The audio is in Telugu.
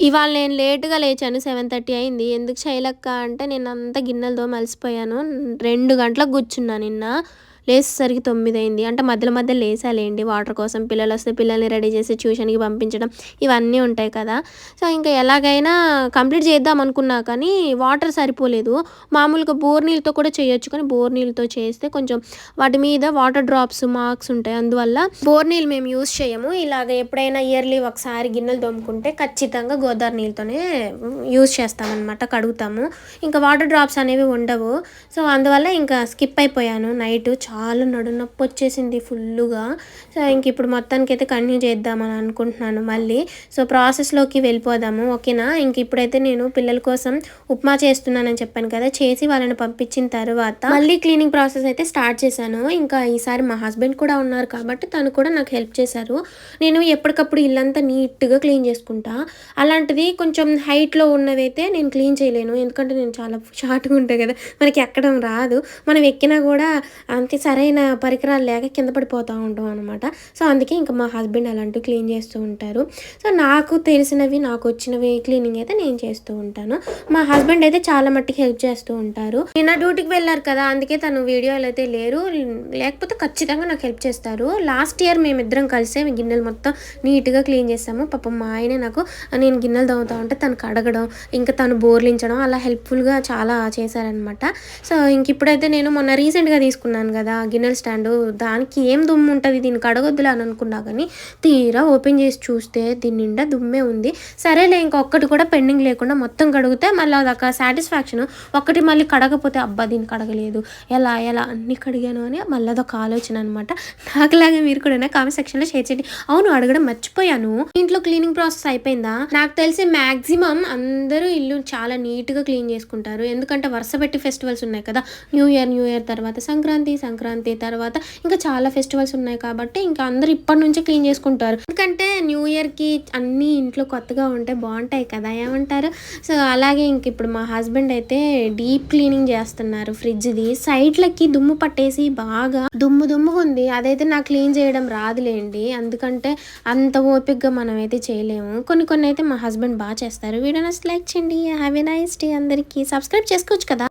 ఇవాళ నేను లేటుగా లేచాను సెవెన్ థర్టీ అయింది. ఎందుకు చేయలేక అంటే నేను అంతా గిన్నెలతో మలిసిపోయాను. రెండు గంటలకు కూర్చున్నా నిన్న. లేచేసరికి తొమ్మిది అయింది అంటే మధ్యలో మధ్య లేసాలేండి వాటర్ కోసం పిల్లలు వస్తే పిల్లల్ని రెడీ చేసి ట్యూషన్కి పంపించడం ఇవన్నీ ఉంటాయి కదా. సో ఇంకా ఎలాగైనా కంప్లీట్ చేద్దాం అనుకున్నా కానీ వాటర్ సరిపోలేదు. మామూలుగా బోర్ నీళ్ళతో కూడా చేయొచ్చు కానీ బోర్ నీళ్ళతో చేస్తే కొంచెం వాటి మీద వాటర్ డ్రాప్స్ మార్క్స్ ఉంటాయి. అందువల్ల బోర్ నీళ్ళు మేము యూస్ చేయము. ఇలాగ ఎప్పుడైనా ఇయర్లీ ఒకసారి గిన్నెలు తోముకుంటే ఖచ్చితంగా గోదావరి నీళ్ళతోనే యూస్ చేస్తామన్నమాట కడుగుతాము. ఇంకా వాటర్ డ్రాప్స్ అనేవి ఉండవు. సో అందువల్ల ఇంకా స్కిప్ అయిపోయాను నైట్. చాలా నడునొప్పి వచ్చేసింది ఫుల్లుగా. సో ఇంక ఇప్పుడు మొత్తానికి అయితే కంటిన్యూ చేద్దామని అనుకుంటున్నాను మళ్ళీ. సో ప్రాసెస్లోకి వెళ్ళిపోదాము ఓకేనా? ఇంక ఇప్పుడైతే నేను పిల్లల కోసం ఉప్మా చేస్తున్నానని చెప్పాను కదా చేసి వాళ్ళని పంపించిన తర్వాత మళ్ళీ క్లీనింగ్ ప్రాసెస్ అయితే స్టార్ట్ చేశాను. ఇంకా ఈసారి మా హస్బెండ్ కూడా ఉన్నారు కాబట్టి తను కూడా నాకు హెల్ప్ చేశారు. నేను ఎప్పటికప్పుడు ఇల్లంతా నీట్గా క్లీన్ చేసుకుంటా. అలాంటిది కొంచెం హైట్లో ఉన్నవి అయితే నేను క్లీన్ చేయలేను. ఎందుకంటే నేను చాలా షార్ట్గా ఉంటాయి కదా మనకి ఎక్కడం రాదు. మనం ఎక్కినా కూడా అంతే సరైన పరికరాలు లేక కింద పడిపోతూ ఉంటాం అనమాట సో అందుకే ఇంకా మా హస్బెండ్ అలాంటివి క్లీన్ చేస్తూ ఉంటారు. సో నాకు తెలిసినవి నాకు వచ్చినవి క్లీనింగ్ అయితే నేను చేస్తూ ఉంటాను. మా హస్బెండ్ అయితే చాలా మట్టికి హెల్ప్ చేస్తూ ఉంటారు. నిన్న డ్యూటీకి వెళ్ళారు కదా అందుకే తను వీడియోలు అయితే లేరు. లేకపోతే ఖచ్చితంగా నాకు హెల్ప్ చేస్తారు. లాస్ట్ ఇయర్ మేమిద్దరం కలిసే గిన్నెలు మొత్తం నీట్గా క్లీన్ చేస్తాము పాపం మా ఆయనే నాకు నేను గిన్నెలు తవ్వుతా ఉంటే తను కడగడం ఇంకా తను బోర్లించడం అలా హెల్ప్ఫుల్గా చాలా చేశారనమాట సో ఇంక ఇప్పుడైతే నేను మొన్న రీసెంట్గా తీసుకున్నాను కదా గిన్నెల స్టాండ్ దానికి ఏం దుమ్ము ఉంటుంది? దీనికి అడగొద్దులే అని అనుకున్నా కానీ తీరా ఓపెన్ చేసి చూస్తే దీని నిండా దుమ్మే ఉంది. సరేలే ఇంకొక్కటి కూడా పెండింగ్ లేకుండా మొత్తం కడిగితే మళ్ళీ అదొక సాటిస్ఫాక్షన్. ఒక్కటి మళ్ళీ కడగపోతే అబ్బా దీన్ని కడగలేదు. ఎలా ఎలా అన్ని కడిగాను అని మళ్ళీ అదొక ఆలోచన అనమాట నాకులాగే మీరు కూడా కామెంట్ సెక్షన్లో షేర్ చేయండి. అవును అడగడం మర్చిపోయాను. ఇంట్లో క్లీనింగ్ ప్రాసెస్ అయిపోయిందా? నాకు తెలిసి మ్యాక్సిమం అందరూ ఇల్లు చాలా నీట్గా క్లీన్ చేసుకుంటారు. ఎందుకంటే వరుస పెట్టి ఫెస్టివల్స్ ఉన్నాయి కదా. న్యూ ఇయర్ న్యూ ఇయర్ తర్వాత సంక్రాంతి సంక్రాంతి సంక్రాంతి తర్వాత ఇంకా చాలా ఫెస్టివల్స్ ఉన్నాయి కాబట్టి ఇంకా అందరు ఇప్పటి నుంచే క్లీన్ చేసుకుంటారు. ఎందుకంటే న్యూ ఇయర్కి అన్నీ ఇంట్లో కొత్తగా ఉంటే బాగుంటాయి కదా ఏమంటారు? సో అలాగే ఇంక ఇప్పుడు మా హస్బెండ్ అయితే డీప్ క్లీనింగ్ చేస్తున్నారు ఫ్రిడ్జ్ది. సైడ్లకి దుమ్ము పట్టేసి బాగా దుమ్ము దుమ్ముగా ఉంది. అదైతే నాకు క్లీన్ చేయడం రాదులేండి. అందుకంటే అంత ఓపిక్గా మనం అయితే చేయలేము. కొన్ని కొన్ని అయితే మా హస్బెండ్ బాగా చేస్తారు. వీడియో లైక్ చేయండి. హ్యావ్ నైస్ డే అందరికీ. సబ్స్క్రైబ్ చేసుకోవచ్చు కదా.